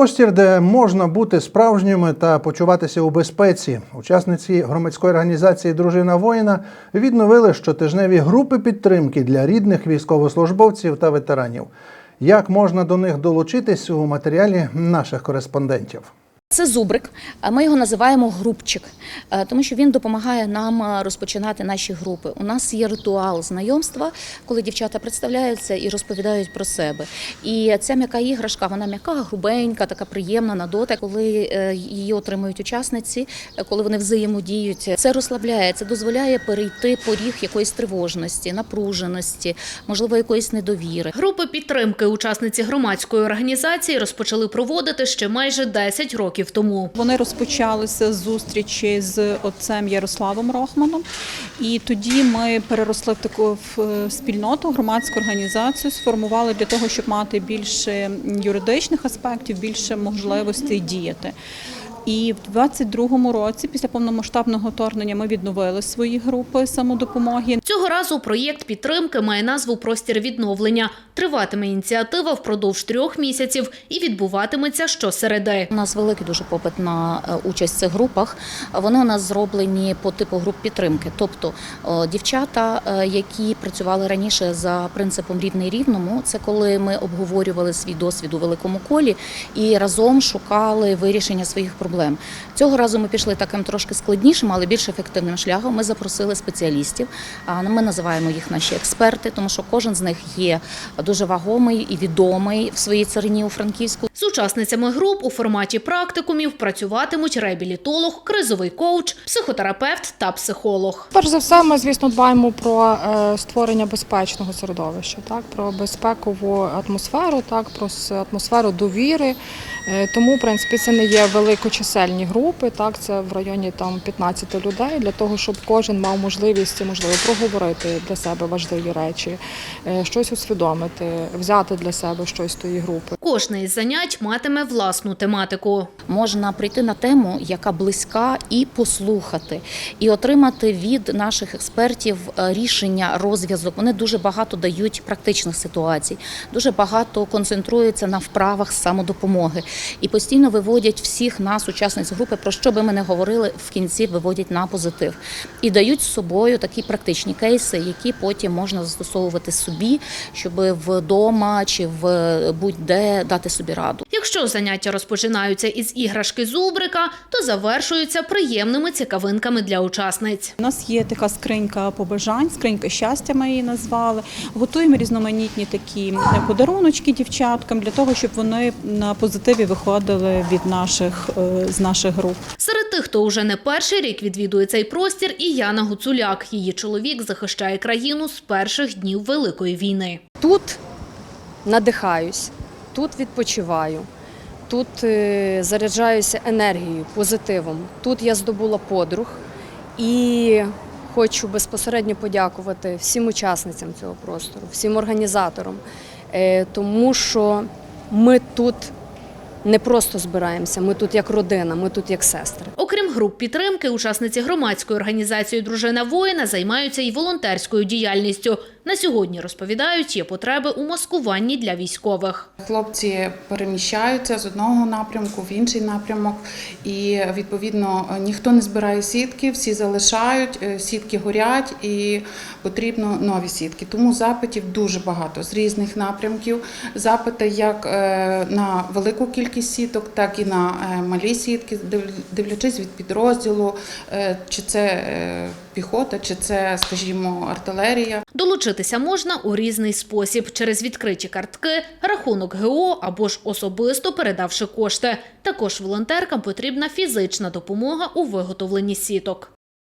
Простір, де можна бути справжніми та почуватися у безпеці. Учасниці громадської організації Дружина воїна відновили щотижневі групи підтримки для рідних військовослужбовців та ветеранів. Як можна до них долучитись у матеріалі наших кореспондентів? Це зубрик, ми його називаємо грубчик, е, тому що він допомагає нам е, розпочинати наші групи. У нас є ритуал знайомства, коли дівчата представляються і розповідають про себе. І ця м'яка іграшка, вона м'яка, грубенька, така приємна на дотик. Коли е, її отримують учасниці, коли вони взаємодіють, це розслабляє, це дозволяє перейти поріг якоїсь тривожності, напруженості, можливо, якоїсь недовіри. Групи підтримки учасниці громадської організації розпочали проводити ще майже 10 років тому. Вони розпочалися з зустрічі з отцем Ярославом Рохманом, і тоді ми переросли в таку в, е, спільноту, громадську організацію, сформували для того, щоб мати більше юридичних аспектів, більше можливостей діяти. І в 22-му році, після повномасштабного вторгнення, ми відновили свої групи самодопомоги. Цього разу проєкт підтримки має назву Простір відновлення. Триватиме ініціатива впродовж трьох місяців і відбуватиметься щосереди. У нас великий дуже попит на е, участь в цих групах. Вони у нас зроблені по типу груп підтримки. Тобто е, дівчата, е, які працювали раніше за принципом рівний рівному, це коли ми обговорювали свій досвід у великому колі і разом шукали вирішення своїх проблем. Цього разу ми пішли таким трошки складнішим, але більш ефективним шляхом. Ми запросили спеціалістів. А Ми називаємо їх наші експерти, тому що кожен з них є дуже вагомий і відомий в своїй царині у Франківську. З учасницями груп у форматі практикумів працюватимуть реабілітолог, кризовий коуч, психотерапевт та психолог. Перш за все, ми, звісно, дбаємо про е, створення безпечного середовища, так, про безпекову атмосферу, так, про атмосферу довіри. Е, Тому, в принципі, це не є великочисельні групи, так, це в районі там, 15 людей, для того, щоб кожен мав можливість, можливо, проговорити для себе важливі речі, е, щось усвідомити, взяти для себе щось з тої групи. Кожне із занять матиме власну тематику. можна прийти на тему, яка близька, і послухати, і отримати від наших експертів е, рішення, розв'язок. Вони дуже багато дають практичних ситуацій, дуже багато концентруються на вправах самодопомоги і постійно виводять всіх нас, учасниць групи, про що би ми не говорили, в кінці виводять на позитив і дають з собою такі практичні кейси, які потім можна застосовувати собі, щоб вдома чи в будь-де дати собі раду. Якщо заняття розпочинаються із іграшки зубрика, то завершуються приємними цікавинками для учасниць. У нас є така скринька побажань, скринька щастя ми її назвали. Готуємо різноманітні такі подаруночки дівчаткам для того, щоб вони на позитиві виходили від наших е, з наших груп. Тих, хто уже не перший рік відвідує цей простір, і Яна Гуцуляк. Її чоловік захищає країну з перших днів Великої війни. Тут надихаюсь, тут відпочиваю, тут е, заряджаюся енергією, позитивом. Тут я здобула подруг і хочу безпосередньо подякувати всім учасницям цього простору, всім організаторам, е, тому що ми тут не просто збираємося, ми тут як родина, ми тут як сестри. Окрім груп підтримки, учасниці громадської організації Дружина воїна займаються і волонтерською діяльністю. На сьогодні розповідають, є потреби у маскуванні для військових. Хлопці переміщаються з одного напрямку в інший напрямок, і відповідно ніхто не збирає сітки, всі залишають, е, сітки горять, і потрібно нові сітки. Тому запитів дуже багато з різних напрямків. Запити як е, на велику кількість сіток, так і на е, малі сітки, див- дивлячись від підрозділу, чи це піхота, чи це, скажімо, артилерія. Долучитися можна у різний спосіб через відкриті картки, рахунок ГО або ж особисто передавши кошти. Також волонтеркам потрібна фізична допомога у виготовленні сіток.